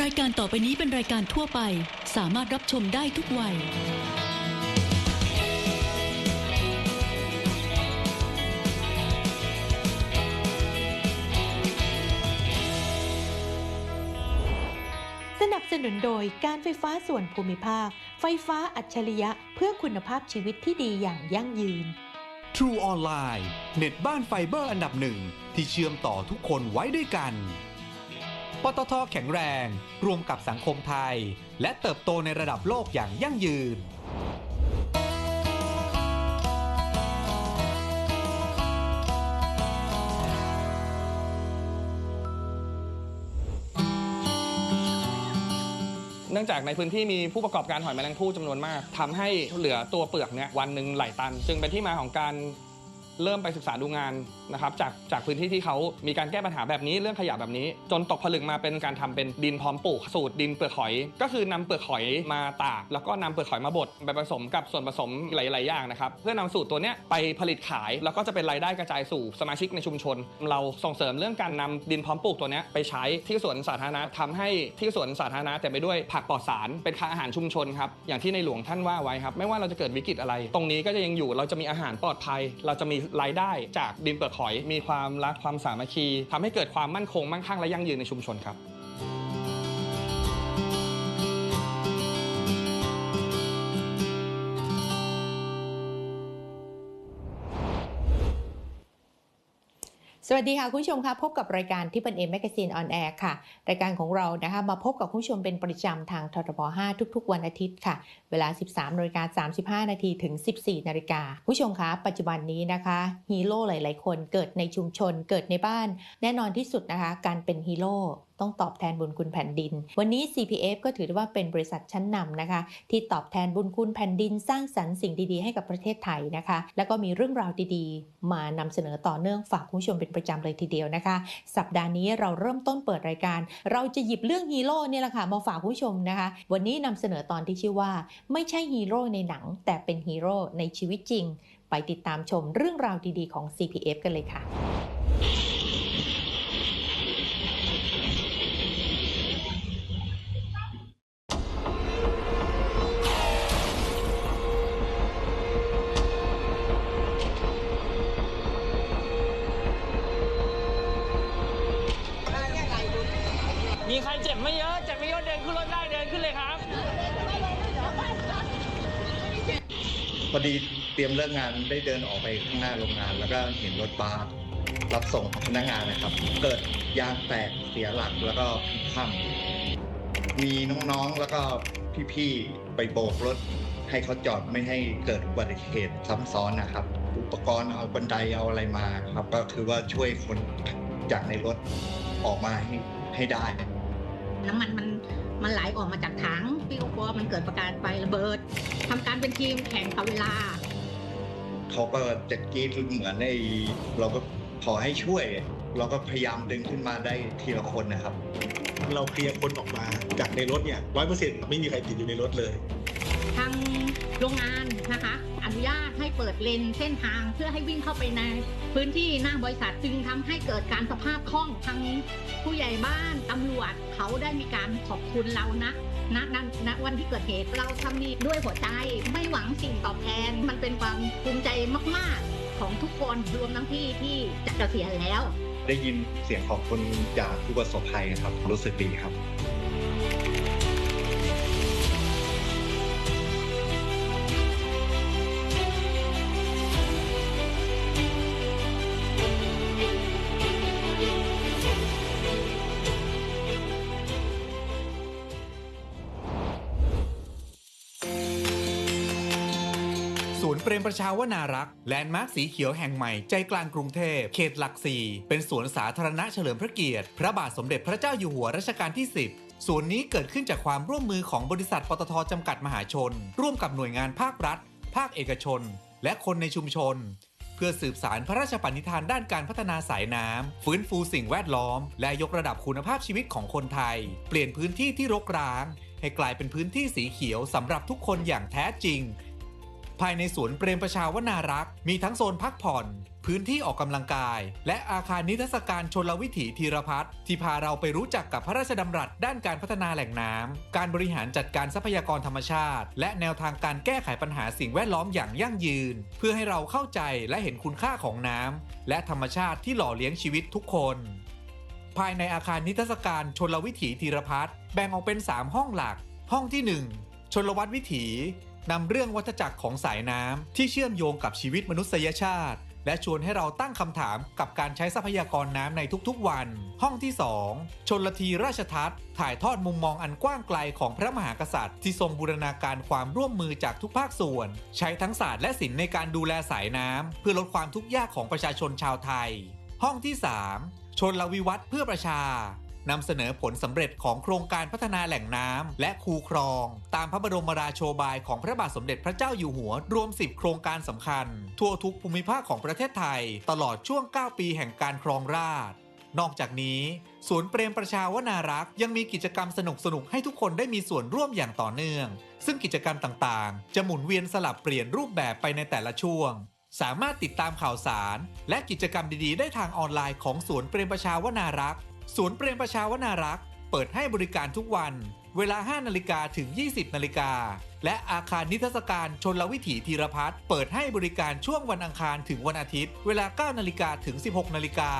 รายการต่อไปนี้เป็นรายการทั่วไป สามารถรับชมได้ทุกวัย สนับสนุนโดยการไฟฟ้าส่วนภูมิภาค ไฟฟ้าอัจฉริยะเพื่อคุณภาพชีวิตที่ดีอย่างยั่งยืน True Online เน็ตบ้านไฟเบอร์อันดับหนึ่งที่เชื่อมต่อทุกคนไว้ด้วยกัน ปตทแข็งแรง รวมกับสังคมไทย และเติบโตในระดับโลกอย่างยั่งยืน เนื่องจากในพื้นที่มีผู้ประกอบการหอยแมลงภู่จำนวนมากทำให้เหลือตัวเปลือกเนี่ยวันหนึ่งหลายตัน จึงเป็นที่มาของการเริ่มไปศึกษาดูงาน นะครับจากจากพื้นที่ที่เขามีการแก้ปัญหาแบบนี้เรื่องขยะแบบนี้ จนตกผลึกมาเป็นการทำเป็นดินพร้อมปลูกสูตรดินเปลือกหอย ก็คือนำเปลือกหอยมาตาก แล้วก็นำเปลือกหอยมาบดไปผสมกับส่วนผสมหลาย ๆ อย่างนะครับเพื่อนำสูตรตัวเนี้ยไปผลิตขาย แล้วก็จะเป็นรายได้กระจายสู่สมาชิกในชุมชน เราส่งเสริมเรื่องการนำดินพร้อมปลูกตัวเนี้ยไปใช้ที่สวนสาธารณะทำให้ที่สวนสาธารณะเต็มไปด้วยผักปลอดสารเป็นค่าอาหารชุมชนครับอย่างที่ในหลวงท่านว่าไว้ครับไม่ว่าเราจะเกิดวิกฤตอะไร ตรงนี้ก็จะยังอยู่เราจะมีอาหารปลอดภัย เราจะมีรายได้จากดินเปลือกหอยมีความรักความสามัคคีทำให้เกิดความมั่นคงมั่งคั่งและยั่งยืนในชุมชนครับ วัสดีค่ะ คุณผู้ชมคะพบกับรายการที่เป็นเอ็มแมกซีนออนแอร์ค่ะ รายการของเรานะคะมาพบกับคุณผู้ชมเป็นประจำทางททบ5ทุก ๆ วันอาทิตย์ค่ะ เวลา 13นาฬิกา35 นาทีถึง 14นาฬิกาคุณผู้ชมคะปัจจุบันนี้นะคะฮีโร่หลาย ๆ คนเกิดในชุมชนเกิดในบ้าน แน่นอนที่สุดนะคะ การเป็นฮีโร่ ต้องตอบแทนบุญคุณแผ่นดิน วันนี้ CPF ก็ถือว่าเป็นบริษัทชั้นนำนะคะ ที่ตอบแทนบุญคุณแผ่นดินสร้างสรรค์สิ่งดีๆให้กับประเทศไทยนะคะ แล้วก็มีเรื่องราวดีๆ มานำเสนอต่อเนื่องฝากคุณผู้ชมเป็นประจำเลยทีเดียวนะคะ สัปดาห์นี้เราเริ่มต้นเปิดรายการ เราจะหยิบเรื่องฮีโร่เนี่ยแหละค่ะมาฝากคุณผู้ชมนะคะ วันนี้นำเสนอตอนที่ชื่อว่า ไม่ใช่ฮีโร่ในหนัง แต่เป็นฮีโร่ในชีวิตจริง ไปติดตามชมเรื่องราวดีๆของ CPF กันเลยค่ะ เรียมเลิกงานได้เดินออกไปข้างหน้าโรงงาน แล้วก็เห็นรถบัสรับส่งพนักงานนะครับ เกิดยางแตกเสียหลักแล้วก็พลิกคว่ำมีน้องๆแล้วก็พี่ๆไปโบกรถ ให้เขาจอดไม่ให้เกิดอุบัติเหตุซ้ำซ้อนนะครับ อุปกรณ์เอาบันไดเอาอะไรมาครับ ก็คือว่าช่วยคนจากในรถออกมาให้ให้ได้น้ำมันมันมันไหลออกมาจากถังพี่ก็กลัวมันเกิดประกายไฟระเบิดทำการเป็นทีมแข่งกับเวลา เขาก็จะกรีดเหมือนในเราก็ขอให้ช่วย เราก็พยายามดึงขึ้นมาได้ทีละคนนะครับ เราเคลียร์คนออกมาจากในรถเนี่ยร้อยเปอร์เซ็นต์ไม่มีใครติดอยู่ในรถเลย ทางโรงงานนะคะ อนุญาตให้เปิดเลนเส้นทางเพื่อให้วิ่งเข้าไปใน พื้นที่หน้าบริษัทจึงทำให้เกิดการสภาพคล่องทางผู้ใหญ่บ้านตำรวจเขาได้มีการขอบคุณเรานะ ณณณวันที่เกิดเหตุเราทำนี้ด้วยหัวใจไม่หวังสิ่งตอบแทน มันเป็นความภูมิใจมาก ๆ ของทุกคนรวมทั้งพี่ที่จะเกษียณแล้ว ได้ยินเสียงของคนจากผู้ประสบภัยครับรู้สึกดีครับ เปรมประชาวนารักษ์แลนด์มาร์คสีเขียวแห่งใหม่ใจกลางกรุงเทพ เขตหลักสี่เป็นสวนสาธารณะเฉลิมพระเกียรติ พระบาทสมเด็จพระเจ้าอยู่หัวรัชกาลที่ 10ศูนย์นี้เกิดขึ้นจากความร่วมมือของบริษัทปตทจำกัดมหาชน ร่วมกับหน่วยงานภาครัฐ ภาคเอกชน และคนในชุมชน เพื่อสืบสารพระราชปณิธานด้านการพัฒนาสายน้ำฟื้นฟูสิ่งแวดล้อม และยกระดับคุณภาพชีวิตของคนไทย เปลี่ยนพื้นที่ที่รกร้าง ให้กลายเป็นพื้นที่สีเขียวสำหรับทุกคนอย่างแท้จริง ภายในสวนเปรมประชาวนารักษ์มีทั้งโซนพักผ่อน พื้นที่ออกกำลังกาย และอาคารนิทรรศการชนลวิถีธีรพัฒน์ที่พาเราไปรู้จักกับพระราชดำรัสด้านการพัฒนาแหล่งน้ำการบริหารจัดการทรัพยากรธรรมชาติ และแนวทางการแก้ไขปัญหาสิ่งแวดล้อมอย่างยั่งยืน เพื่อให้เราเข้าใจและเห็นคุณค่าของน้ำและธรรมชาติที่หล่อเลี้ยงชีวิตทุกคนภายในอาคารนิทรรศการชนลวิถีธีรพัฒน์แบ่งออกเป็น 3 ห้องหลัก ห้องที่ 1 ชนลวัตวิถี นำเรื่องวัฏจักรของสายน้ำที่เชื่อมโยงกับชีวิตมนุษยชาติ และชวนให้เราตั้งคำถามกับการใช้ทรัพยากรน้ำในทุกๆวัน ห้องที่ 2 ชนลทีราชทัศน์ถ่ายทอดมุมมองอันกว้างไกลของพระมหากษัตริย์ ที่ทรงบูรณาการความร่วมมือจากทุกภาคส่วน ใช้ทั้งศาสตร์และศิลป์ในการดูแลสายน้ำเพื่อลดความทุกข์ยากของประชาชนชาวไทย ห้องที่ 3 ชนลวิวัฒน์เพื่อประชา นำเสนอผลสำเร็จของโครงการพัฒนาแหล่งน้ำและคูครอง ตามพระบรมราโชบายของพระบาทสมเด็จพระเจ้าอยู่หัว รวม 10 โครงการสำคัญ ทั่วทุกภูมิภาคของประเทศไทย ตลอดช่วง 9 ปีแห่งการครองราชนอกจากนี้ ศูนย์เปรมประชาวนารักษ์ยังมีกิจกรรมสนุกๆให้ทุกคนได้มีส่วนร่วมอย่างต่อเนื่อง ซึ่งกิจกรรมต่างๆ จะหมุนเวียนสลับเปลี่ยนรูปแบบไปในแต่ละช่วง สามารถติดตามข่าวสาร และกิจกรรมดีๆ ได้ทางออนไลน์ของศูนย์เปรมประชาวนารักษ์ ศูนย์เปรมประชาวนารักษ์เปิดให้บริการทุกวัน เวลา 5 นาฬิกาถึง 20 นาฬิกา และอาคารนิทรรศการชนลวิถีธีรพัฒน์เปิดให้บริการช่วงวันอังคารถึงวันอาทิตย์ เวลา 9 นาฬิกาถึง 16 นาฬิกา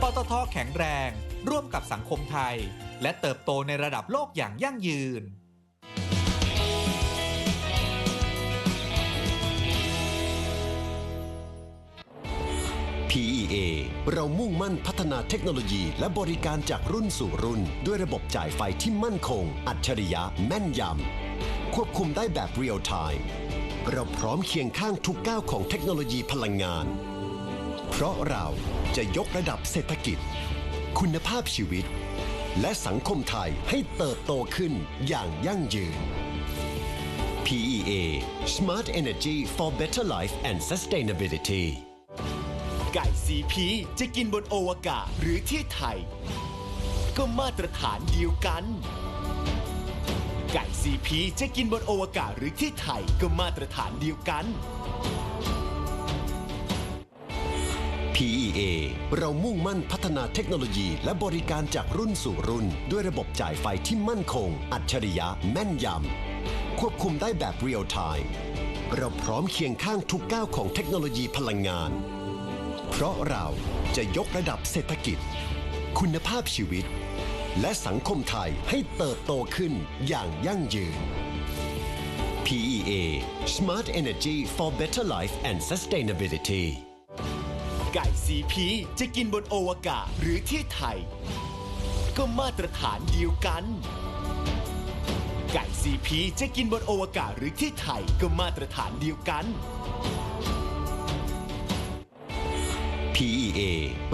ปตทแข็งแรง ร่วมกับสังคมไทย และเติบโตในระดับโลกอย่างยั่งยืน PEA เรามุ่งมั่นพัฒนาเทคโนโลยี และบริการจากรุ่นสู่รุ่น ด้วยระบบจ่ายไฟที่มั่นคง อัจฉริยะแม่นยำ ควบคุมได้แบบเรียลไทม์เราพร้อมเคียงข้างทุกก้าวของเทคโนโลยีพลังงาน เพราะเราจะยกระดับเศรษฐกิจ คุณภาพชีวิต และสังคมไทยให้เติบโตขึ้นอย่างยั่งยืน PEA Smart Energy for Better Life and Sustainability ไก่ซีพีจะกินบนโอวกาศหรือที่ไทย ก็มาตรฐานเดียวกัน ไก่ซีพีจะกินบนโอวกาศหรือที่ไทยก็มาตรฐานเดียวกัน PEA เรามุ่งมั่นพัฒนาเทคโนโลยีและบริการจากรุ่นสู่รุ่น ด้วยระบบจ่ายไฟที่มั่นคง อัจฉริยะแม่นยำ ควบคุมได้แบบเรียลไทม์เราพร้อมเคียงข้างทุกก้าวของเทคโนโลยีพลังงาน เพราะเราจะยกระดับเศรษฐกิจ คุณภาพชีวิต และสังคมไทยให้เติบโตขึ้นอย่างยั่งยืน PEA Smart Energy for Better Life and Sustainability ไก่ซีพีจะกินบนโอวกาศหรือที่ไทย ก็มาตรฐานเดียวกัน ไก่ซีพีจะกินบนโอวกาศหรือที่ไทยก็มาตรฐานเดียวกัน PEA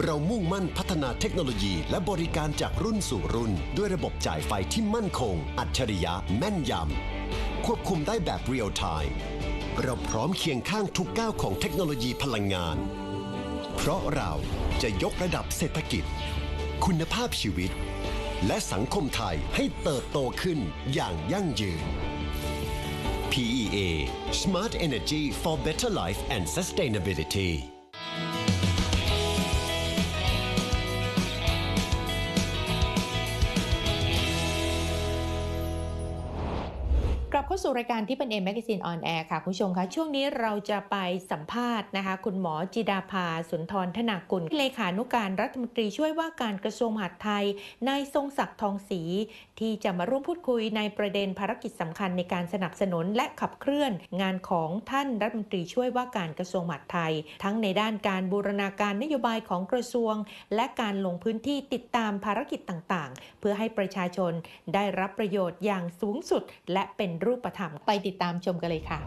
เรามุ่งมั่นพัฒนาเทคโนโลยีและบริการจากรุ่นสู่รุ่น ด้วยระบบจ่ายไฟที่มั่นคง อัจฉริยะแม่นยำ ควบคุมได้แบบเรียลไทม์เราพร้อมเคียงข้างทุกก้าวของเทคโนโลยีพลังงาน เพราะเราจะยกระดับเศรษฐกิจ คุณภาพชีวิต และสังคมไทยให้เติบโตขึ้นอย่างยั่งยืน PEA Smart Energy for Better Life and Sustainability าสู่รายการที่เป็น M Magazine on Air ค่ะ คุณผู้ชมคะช่วงนี้เราจะไปสัมภาษณ์นะคะ คุณหมอจิดาภาสุนทรธนากุลเลขานุการรัฐมนตรีช่วยว่าการกระทรวงมหาดไทยนายทรงศักดิ์ทองศรีที่จะมาร่วมพูดคุยในประเด็นภารกิจสำคัญในการสนับสนุนและขับเคลื่อนงานของท่านรัฐมนตรีช่วยว่าการกระทรวงมหาดไทย ทั้งในด้านการบูรณาการนโยบายของกระทรวง และการลงพื้นที่ติดตามภารกิจต่างๆ เพื่อให้ประชาชนได้รับประโยชน์อย่างสูงสุด และเป็นรูปธรรมไปติดตามชมกันเลยค่ะ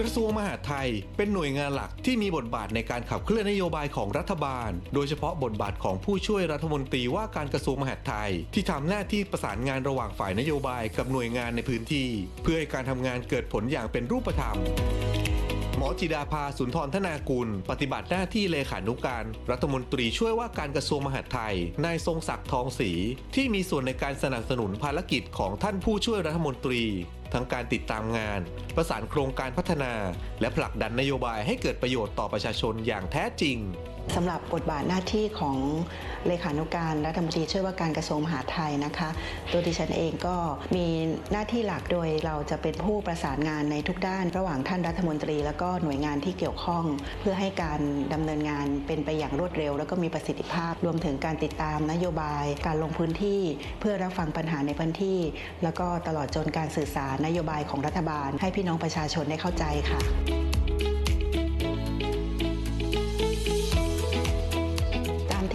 กระทรวงมหาดไทยเป็นหน่วยงานหลักที่มีบทบาทในการขับเคลื่อนนโยบายของรัฐบาล โดยเฉพาะบทบาทของผู้ช่วยรัฐมนตรีว่าการกระทรวงมหาดไทย ที่ทำหน้าที่ประสานงานระหว่างฝ่ายนโยบายกับหน่วยงานในพื้นที่ เพื่อให้การทำงานเกิดผลอย่างเป็นรูปธรรม จิดาภาสุนทรธนากุล ปฏิบัติหน้าที่เลขานุการ รัฐมนตรีช่วยว่าการกระทรวงมหาดไทย นายทรงศักดิ์ทองศรีที่มีส่วนในการสนับสนุนภารกิจของท่านผู้ช่วยรัฐมนตรี ทั้งการติดตามงาน ประสานโครงการพัฒนา และผลักดันนโยบายให้เกิดประโยชน์ต่อประชาชนอย่างแท้จริงสำหรับบทบาทหน้าที่ของเลขานุการรัฐมนตรีช่วยว่าการกระทรวงมหาดไทยนะคะ ตัวดิฉันเองก็มีหน้าที่หลักโดยเราจะเป็นผู้ประสานงานในทุกด้าน ระหว่างท่านรัฐมนตรี แล้วก็หน่วยงานที่เกี่ยวข้อง เพื่อให้การดำเนินงานเป็นไปอย่างรวดเร็ว แล้วก็มีประสิทธิภาพ รวมถึงการติดตามนโยบาย การลงพื้นที่ เพื่อรับฟังปัญหาในพื้นที่ แล้วก็ตลอดจนการสื่อสารนโยบายของรัฐบาล ให้พี่น้องประชาชนได้เข้าใจค่ะ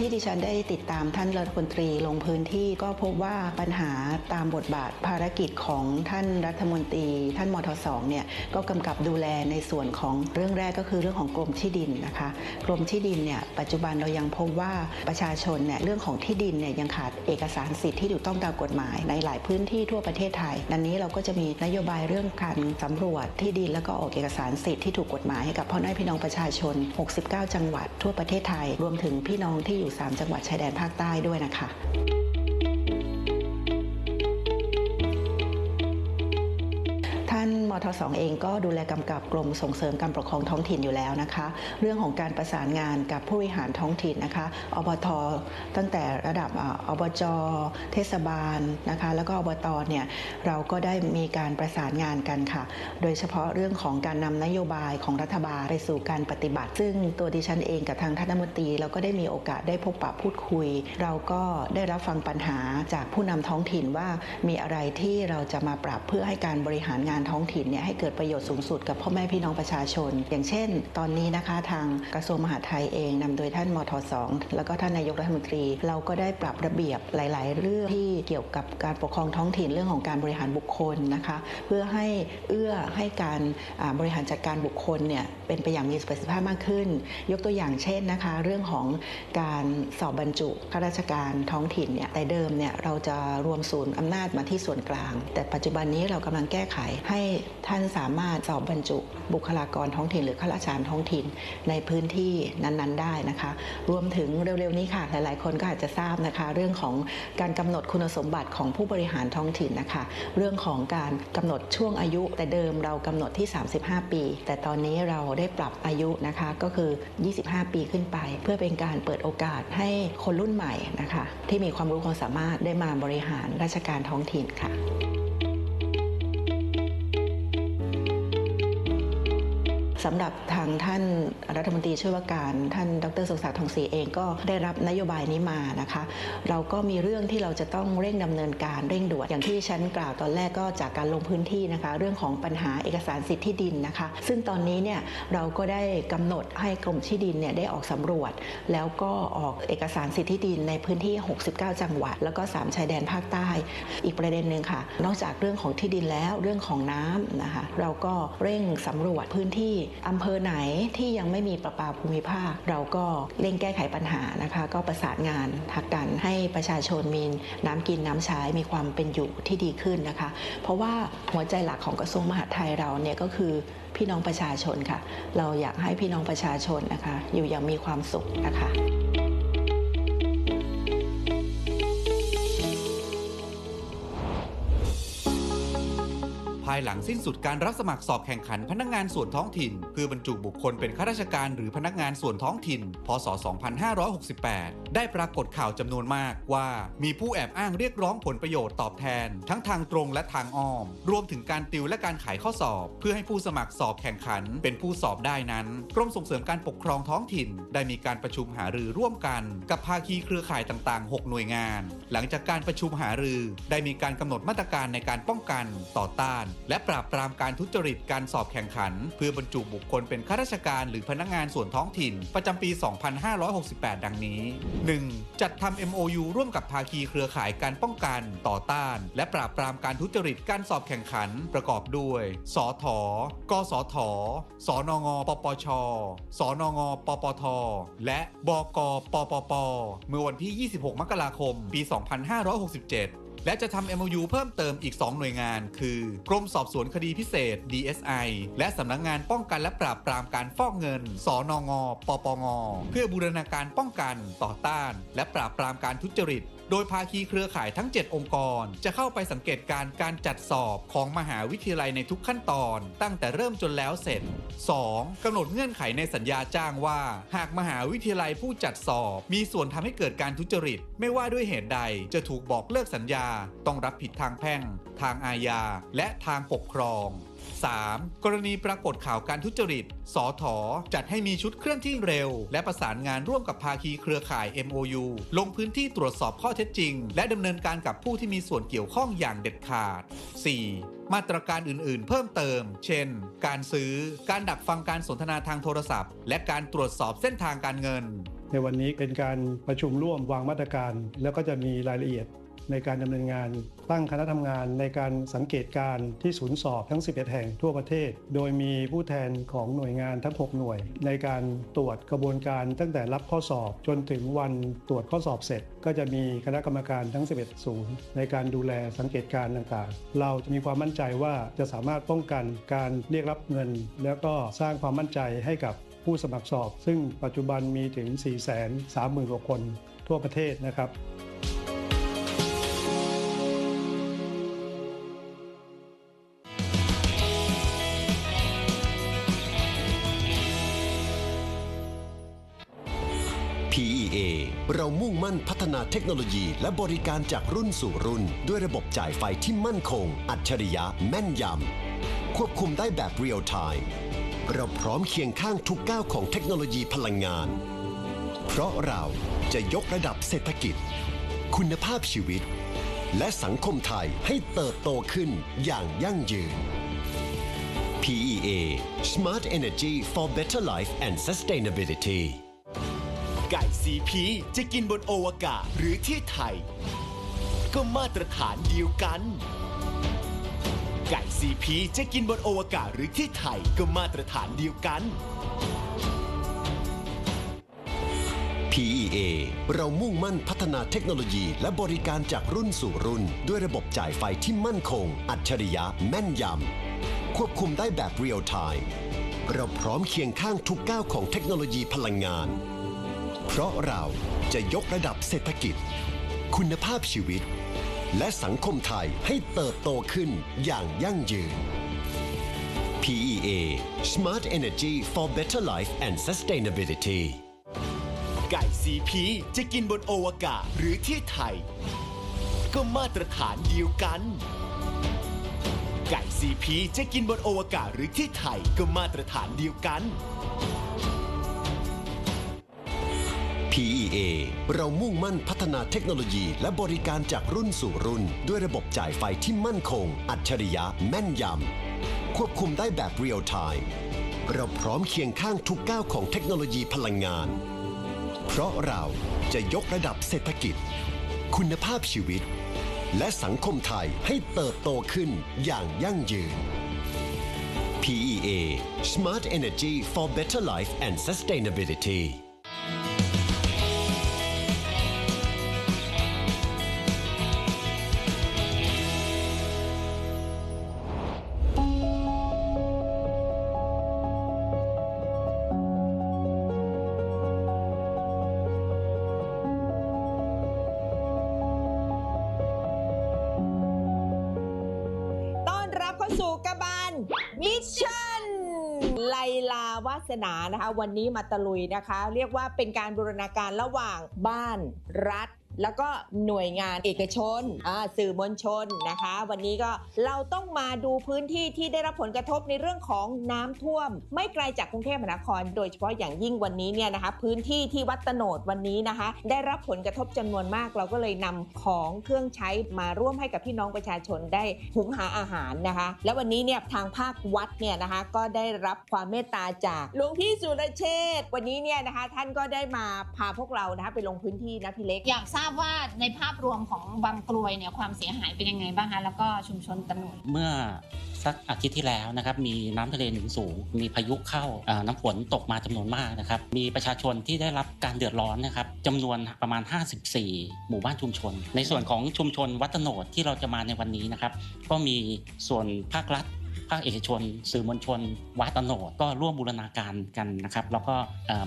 ที่ดิฉันได้ติดตามท่านรัฐมนตรีลงพื้นที่ก็พบว่าปัญหาตามบทบาทภารกิจของท่านรัฐมนตรี ท่านมทสเนี่ยก็กำกับดูแลในส่วนของเรื่องแรกก็คือเรื่องของกรมที่ดินนะคะ กรมที่ดินเนี่ยปัจจุบันเรายังพบว่าประชาชนเนี่ยเรื่องของที่ดินเนี่ยยังขาดเอกสารสิทธิ์ที่ถูกต้องตามกฎหมาย ในหลายพื้นที่ทั่วประเทศไทยดังนี้เราก็จะมีนโยบายเรื่องการสำรวจที่ดินแล้วก็ออกเอกสารสิทธิ์ที่ถูกกฎหมายให้กับพ่อแม่พี่น้องประชาชน 69 จังหวัดทั่วประเทศไทย รวมถึงพี่น้องที่อยู่3 จังหวัดชายแดนภาคใต้ด้วยนะคะ มทสองเองก็ดูแลกำกับกรมส่งเสริมการปกครองท้องถิ่นอยู่แล้วนะคะ เรื่องของการประสานงานกับผู้บริหารท้องถิ่นนะคะอบทตั้งแต่ระดับอบจเทศบาลนะคะ แล้วก็อบตเนี่ยเราก็ได้มีการประสานงานกันค่ะ โดยเฉพาะเรื่องของการนำนโยบายของรัฐบาลไปสู่การปฏิบัติ ซึ่งตัวดิฉันเองกับทางท่านรัฐมนตรีเราก็ได้มีโอกาสได้พบปะพูดคุย เราก็ได้รับฟังปัญหาจากผู้นำท้องถิ่นว่ามีอะไรที่เราจะมาปรับเพื่อให้การบริหารงานท้องถิ่นเนี่ยให้เกิดประโยชน์สูงสุดกับพ่อแม่พี่น้องประชาชน อย่างเช่น ตอนนี้นะคะทางกระทรวงมหาดไทยเองนำโดยท่านมทสแล้วก็ท่านนายกรัฐมนตรี เราก็ได้ปรับระเบียบหลาย ๆ เรื่องที่เกี่ยวกับการปกครองท้องถิ่นเรื่องของการบริหารบุคคลนะคะเพื่อให้เอื้อให้การบริหารจัดการบุคคลเนี่ยเป็นไปอย่างมีประสิทธิภาพมากขึ้น ยกตัวอย่างเช่นนะคะ เรื่องของการสอบบรรจุข้าราชการท้องถิ่นเนี่ยแต่เดิมเนี่ยเราจะรวมศูนย์อำนาจมาที่ส่วนกลาง แต่ปัจจุบันนี้เรากำลังแก้ไขให้ ท่านสามารถสอบบรรจุบุคลากรท้องถิ่น หรือข้าราชการท้องถิ่นในพื้นที่นั้นๆ ได้นะคะ รวมถึงเร็วๆนี้ค่ะ หลายๆ คนก็อาจจะทราบนะคะ เรื่องของการกำหนดคุณสมบัติของผู้บริหารท้องถิ่นนะคะ เรื่องของการกำหนดช่วงอายุ แต่เดิมเรากำหนดที่ 35 ปี แต่ตอนนี้เราได้ปรับอายุนะคะก็คือ 25 ปีขึ้นไป เพื่อเป็นการเปิดโอกาสให้คนรุ่นใหม่นะคะ ที่มีความรู้ความสามารถได้มาบริหารราชการท้องถิ่นค่ะ สำหรับทางท่านรัฐมนตรีช่วยว่าการท่านดรสุขศักดิ์ทองศรีเองก็ได้รับนโยบายนี้มานะคะ เราก็มีเรื่องที่เราจะต้องเร่งดำเนินการเร่งด่วนอย่างที่ฉันกล่าวตอนแรกก็จากการลงพื้นที่นะคะ เรื่องของปัญหาเอกสารสิทธิที่ดินนะคะ ซึ่งตอนนี้เนี่ยเราก็ได้กำหนดให้กรมที่ดินเนี่ยได้ออกสำรวจ แล้วก็ออกเอกสารสิทธิที่ดินในพื้นที่ 69 จังหวัด แล้วก็ 3 ชายแดนภาคใต้ อีกประเด็นหนึ่งค่ะ นอกจากเรื่องของที่ดินแล้วเรื่องของน้ำนะคะ เราก็เร่งสำรวจพื้นที่อำเภอไหนที่ยังไม่มีประปาภูมิภาค เราก็เร่งแก้ไขปัญหานะคะ ก็ประสานงานทักกันให้ประชาชนมีน้ำกินน้ำใช้มีความเป็นอยู่ที่ดีขึ้นนะคะ เพราะว่าหัวใจหลักของกระทรวงมหาดไทยเราเนี่ยก็คือพี่น้องประชาชนค่ะ เราอยากให้พี่น้องประชาชนนะคะ อยู่อย่างมีความสุขนะคะายหลังสิ้นสุดการรับสมัครสอบแข่งขันพนักงานส่วนท้องถิ่น เพื่อบรรจุบุคคลเป็นข้าราชการหรือพนักงานส่วนท้องถิ่น พศ 2568 ได้ปรากฏข่าวจำนวนมากว่ามีผู้แอบอ้างเรียกร้องผลประโยชน์ตอบแทน ทั้งทางตรงและทางอ้อม รวมถึงการติวและการขายข้อสอบ เพื่อให้ผู้สมัครสอบแข่งขัน เป็นผู้สอบได้นั้น กรมส่งเสริมการปกครองท้องถิ่น ได้มีการประชุมหารือร่วมกัน กับภาคีเครือข่ายต่างๆ 6 หน่วยงาน หลังจากการประชุมหารือ ได้มีการกำหนดมาตรการในการป้องกันต่อต้านและปราบปรามการทุจริตการสอบแข่งขัน เพื่อบรรจุบุคคลเป็นข้าราชการหรือพนักงานส่วนท้องถิ่น ประจำปี 2568 ดังนี้ 1. จัดทำ MOU ร่วมกับภาคีเครือข่ายการป้องกัน ต่อต้าน และปราบปรามการทุจริตการสอบแข่งขันประกอบด้วย สท กสท สนง ปปช สนง ปปท และบก ปปป เมื่อวันที่ 26 มกราคม ปี 2567 และจะทำ MOU เพิ่มเติมอีก 2 หน่วยงาน คือกรมสอบสวนคดีพิเศษ DSI และสำนักงานป้องกันและปราบปรามการฟอกเงิน สอนงปปง เพื่อบูรณาการป้องกันต่อต้าน และปราบปรามการทุจริต โดยภาคีเครือข่ายทั้ง 7 องค์กร จะเข้าไปสังเกตการณ์การจัดสอบของมหาวิทยาลัยในทุกขั้นตอน ตั้งแต่เริ่มจนแล้วเสร็จ 2. กำหนดเงื่อนไขในสัญญาจ้างว่า หากมหาวิทยาลัยผู้จัดสอบ มีส่วนทำให้เกิดการทุจริต ไม่ว่าด้วยเหตุใดจะถูกบอกเลิกสัญญา ต้องรับผิดทางแพ่ง ทางอาญาและทางปกครอง 3. กรณีปรากฏข่าวการทุจริต สอถอจัดให้มีชุดเคลื่อนที่เร็ว และประสานงานร่วมกับภาคีเครือข่าย MOU ลงพื้นที่ตรวจสอบข้อเท็จจริง และดำเนินการกับผู้ที่มีส่วนเกี่ยวข้องอย่างเด็ดขาด 4. มาตรการอื่น ๆ เพิ่มเติม เช่น การซื้อ การดักฟังการสนทนาทางโทรศัพท์ และการตรวจสอบเส้นทางการเงินในวันนี้เป็นการประชุมร่วมวางมาตรการ แล้วก็จะมีรายละเอียด ในการดำเนินงาน ตั้งคณะทำงานในการสังเกตการที่ศูนย์สอบทั้ง 11 แห่งทั่วประเทศ โดยมีผู้แทนของหน่วยงานทั้ง 6 หน่วย ในการตรวจกระบวนการตั้งแต่รับข้อสอบจนถึงวันตรวจข้อสอบเสร็จ ก็จะมีคณะกรรมการทั้ง 11 ศูนย์ในการดูแลสังเกตการต่างๆ เราจะมีความมั่นใจว่าจะสามารถป้องกันการเรียกรับเงิน แล้วก็สร้างความมั่นใจให้กับผู้สมัครสอบ ซึ่งปัจจุบันมีถึง 4 3 0 0 0 0กว่าคนทั่วประเทศนะครับ เรามุ่งมั่นพัฒนาเทคโนโลยี และบริการจากรุ่นสู่รุ่น ด้วยระบบจ่ายไฟที่มั่นคง อัจฉริยะแม่นยำ ควบคุมได้แบบเรียลไทม์เราพร้อมเคียงข้างทุกก้าวของเทคโนโลยีพลังงาน เพราะเราจะยกระดับเศรษฐกิจ คุณภาพชีวิต และสังคมไทยให้เติบโตขึ้นอย่างยั่งยืน PEA Smart Energy for Better Life and Sustainability ไก่ซีพีจะกินบนโอวกาศหรือที่ไทย ก็มาตรฐานเดียวกัน ไก่ซีพีจะกินบนโอวกาศหรือที่ไทยก็มาตรฐานเดียวกัน PEA เรามุ่งมั่นพัฒนาเทคโนโลยี และบริการจากรุ่นสู่รุ่น ด้วยระบบจ่ายไฟที่มั่นคง อัจฉริยะแม่นยำ ควบคุมได้แบบเรียลไทม์เราพร้อมเคียงข้างทุกก้าวของเทคโนโลยีพลังงาน เพราะเราจะยกระดับเศรษฐกิจ คุณภาพชีวิต และสังคมไทยให้เติบโตขึ้นอย่างยั่งยืน PEA Smart Energy for Better Life and Sustainability ไก่ซีพีจะกินบนโอวกาศหรือที่ไทย ก็มาตรฐานเดียวกัน ไก่ซีพีจะกินบนโอวกาศหรือที่ไทยก็มาตรฐานเดียวกัน PEA เรามุ่งมั่นพัฒนาเทคโนโลยี และบริการจากรุ่นสู่รุ่น ด้วยระบบจ่ายไฟที่มั่นคง อัจฉริยะแม่นยำ ควบคุมได้แบบเรียลไทม์เราพร้อมเคียงข้างทุกก้าวของเทคโนโลยีพลังงาน เพราะเราจะยกระดับเศรษฐกิจ คุณภาพชีวิต และสังคมไทยให้เติบโตขึ้นอย่างยั่งยืน PEA Smart Energy for Better Life and Sustainability ไลลาวาสนานะคะ วันนี้มาตะลุยนะคะ เรียกว่าเป็นการบูรณาการระหว่างบ้านรัฐ แล้วก็หน่วยงานเอกชนสื่อมวลชนนะคะ วันนี้ก็เราต้องมาดูพื้นที่ที่ได้รับผลกระทบในเรื่องของน้ำท่วม ไม่ไกลจากกรุงเทพมหานคร โดยเฉพาะอย่างยิ่งวันนี้เนี่ยนะคะพื้นที่ที่วัดตโนดวันนี้นะคะ ได้รับผลกระทบจำนวนมาก เราก็เลยนำของเครื่องใช้มาร่วมให้กับพี่น้องประชาชนได้หุงหาอาหารนะคะ และวันนี้เนี่ยทางภาควัดเนี่ยนะคะก็ได้รับความเมตตาจากหลวงพี่สุรเชษวันนี้เนี่ยนะคะท่านก็ได้มาพาพวกเรานะคะไปลงพื้นที่นะพี่เล็กอยากทราราบว่าในภาพรวมของบางกรวยเนี่ยความเสียหายเป็นยังไงบ้างคะแล้วก็ชุมชนตะโนดเมื่อสักอาทิตย์ที่แล้วนะครับมีน้ำทะเลหนุนสูง มีพายุเข้าน้ำฝนตกมาจำนวนมากนะครับมีประชาชนที่ได้รับการเดือดร้อนนะครับจำนวนประมาณ 54 หมู่บ้านชุมชน ในส่วนของชุมชนวัดตโนดที่เราจะมาในวันนี้นะครับก็มีส่วนภาครัฐ ภาคเอกชน สื่อมวลชน วัดตโนดก็ร่วมบูรณาการกันนะครับแล้วก็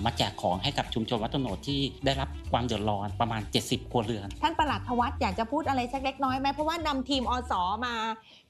มาแจกของให้กับชุมชนวัดตโนดที่ได้รับความเดือดร้อนประมาณ 70 ครัวเรือน ท่านประหลัดทวัฒอยากจะพูดอะไรสักเล็กน้อยไหมเพราะว่านำทีมอสมา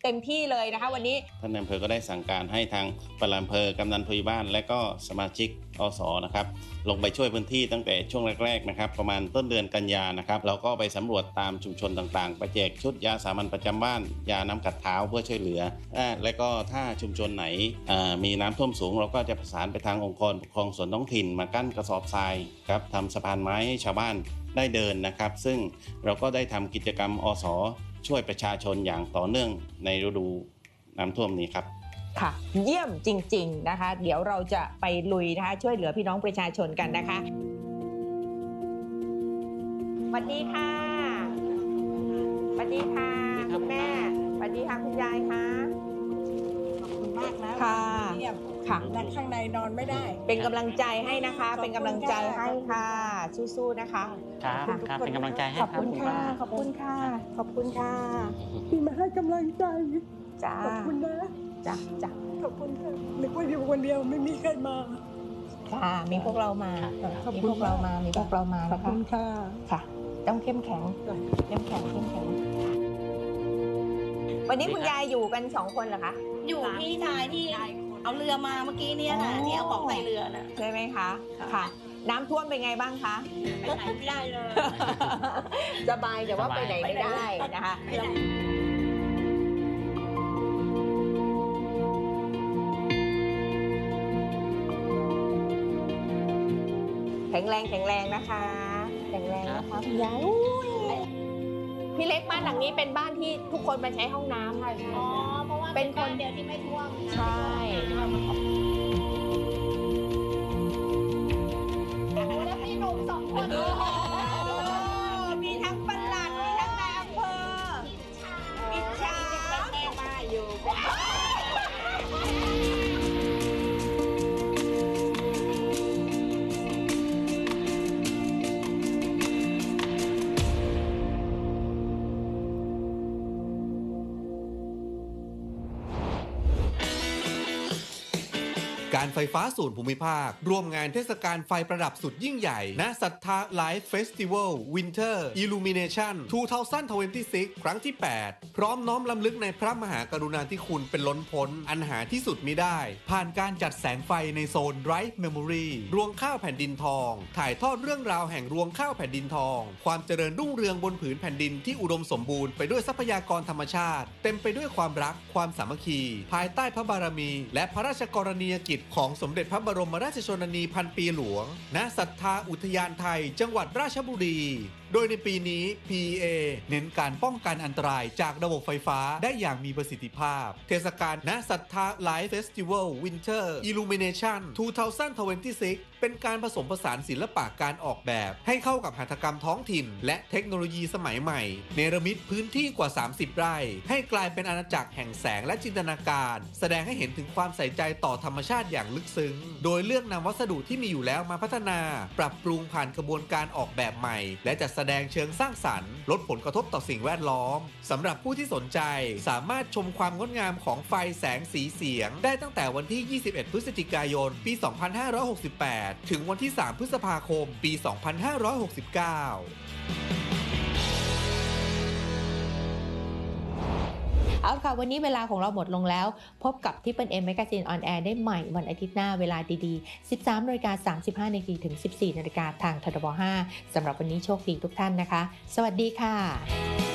เต็มที่เลยนะคะ วันนี้ท่านนายอำเภอก็ได้สั่งการให้ทางปลัดอำเภอกำนันผู้ใหญ่บ้าน และก็สมาชิกอสนะครับลงไปช่วยพื้นที่ตั้งแต่ช่วงแรกๆนะครับประมาณต้นเดือนกันยานะครับเราก็ไปสำรวจตามชุมชนต่างๆ ไปแจกชุดยาสามัญประจำบ้าน ยาน้ำกัดเท้าเพื่อช่วยเหลืออ่าและก็ถ้าชุมชนไหนอ่ามีน้ำท่วมสูง เราก็จะประสานไปทางองค์กรปกครองส่วนท้องถิ่นมากั้นกระสอบทรายครับทำสะพานไม้ให้ชาวบ้านได้เดินนะครับ ซึ่งเราก็ได้ทำกิจกรรมอส ช่วยประชาชนอย่างต่อเนื่องในฤดูน้ำท่วมนี้ครับค่ะ เยี่ยมจริง ๆนะคะ เดี๋ยวเราจะไปลุยนะคะช่วยเหลือพี่น้องประชาชนกันนะคะสวัสดีค่ะสวัสดีค่ะคุณแม่สวัสดีค่ะคุณยายค่ะ มากนะค่ะเยี่ยมค่ะ และข้างในนอนไม่ได้ เป็นกำลังใจให้นะคะขอบคุณเป็นกำลังใจให้ค่ะค่ะ สู้ๆนะคะ ครับครับเป็นกำลังใจให้ขอบครับคุณคุณค่ะป้าขอบคุณค่ะ ขอบคุณค่ะที่มาให้กำลังใจจ้าขอบคุณนะจ้าจ้าขอบคุณค่ะนึกว่าอยู่คนเดียวไม่มีใครมาค่ะ มีพวกเรามาขอบมีคุพณวกเรามา มีพวกเรามาขอบนะคุคะณค่ะค่ะ ต้องเข้มแข็ง เข้มแข็ง เข้มแข็ง วันนี้คุณยายอยู่กันสองคนเหรอคะ อยู่พี่ชายที่เอาเรือมาเมื่อกี้เนี่ยนะที่เอาของใส่เรือน่ะ ใช่ไหมคะค่ะ น้ำท่วมเป็นไงบ้างคะ ไปไหนไม่ได้เลย สบายแต่ว่าไปไหนไม่ได้นะคะ แข็งแรงแข็งแรงนะคะ แข็งแรงนะคะคุณยายอุ้ยพี่เล็กบ้านหลังนี้เป็นบ้านที่ทุกคนมาใช้ห้องน้ำค่ะอ๋อ เป็นคนนเดียวที่ไม่ท่วมนะ ใช่ ไฟฟ้าส่วนภูมิภาค ร่วมงานเทศกาลไฟประดับสุดยิ่งใหญ่ณศรัทธาไลฟ์เฟสติวัลวินเทอร์อิลูมิเนชั่น2026 ครั้งที่ 8 พร้อมน้อมลำลึกในพระมหากรุณาธิคุณเป็นล้นพ้น อันหาที่สุดมิได้ ผ่านการจัดแสงไฟในโซนไรฟ์เมมโมรีรวงข้าวแผ่นดินทอง ถ่ายทอดเรื่องราวแห่งรวงข้าวแผ่นดินทอง ความเจริญรุ่งเรืองบนผืนแผ่นดินที่อุดมสมบูรณ์ไปด้วยทรัพยากรธรรมชาติ เต็มไปด้วยความรักความสามัคคี ภายใต้พระบารมี และพระราชกรณียกิจของของสมเด็จพระบรมราชชนนีพันปีหลวง ณ ศรัทธาอุทยานไทย จังหวัดราชบุรี โดยในปีนี้ PEA เน้นการป้องกันอันตรายจากระบบไฟฟ้าได้อย่างมีประสิทธิภาพ เทศกาลณศรัทธา Live Festival Winter Illumination 2026 เป็นการผสมผสานศิลปะการออกแบบ ให้เข้ากับหัตถกรรมท้องถิ่น และเทคโนโลยีสมัยใหม่ เนรมิตพื้นที่กว่า 30 ไร่ ให้กลายเป็นอาณาจักรแห่งแสงและจินตนาการ แสดงให้เห็นถึงความใส่ใจต่อธรรมชาติอย่างลึกซึ้ง โดยเลือกนำวัสดุที่มีอยู่แล้วมาพัฒนา ปรับปรุงผ่านกระบวนการออกแบบใหม่ และจัดแสดงเชิงสร้างสรรค์ ลดผลกระทบต่อสิ่งแวดล้อมสำหรับผู้ที่สนใจสามารถชมความงดงามของไฟแสงสีเสียง ได้ตั้งแต่วันที่ 21 พฤศจิกายน ปี 2568 ถึงวันที่ 3 พฤษภาคม ปี 2569 เอาค่ะ วันนี้เวลาของเราหมดลงแล้ว พบกับที่เป็นเอ็มแมกซีนออนแอร์ได้ใหม่วันอาทิตย์หน้าเวลาดีๆ 13นาฬิกา35นาทีถึง 14นาฬิกาทางททบ5สำหรับวันนี้โชคดีทุกท่านนะคะ สวัสดีค่ะ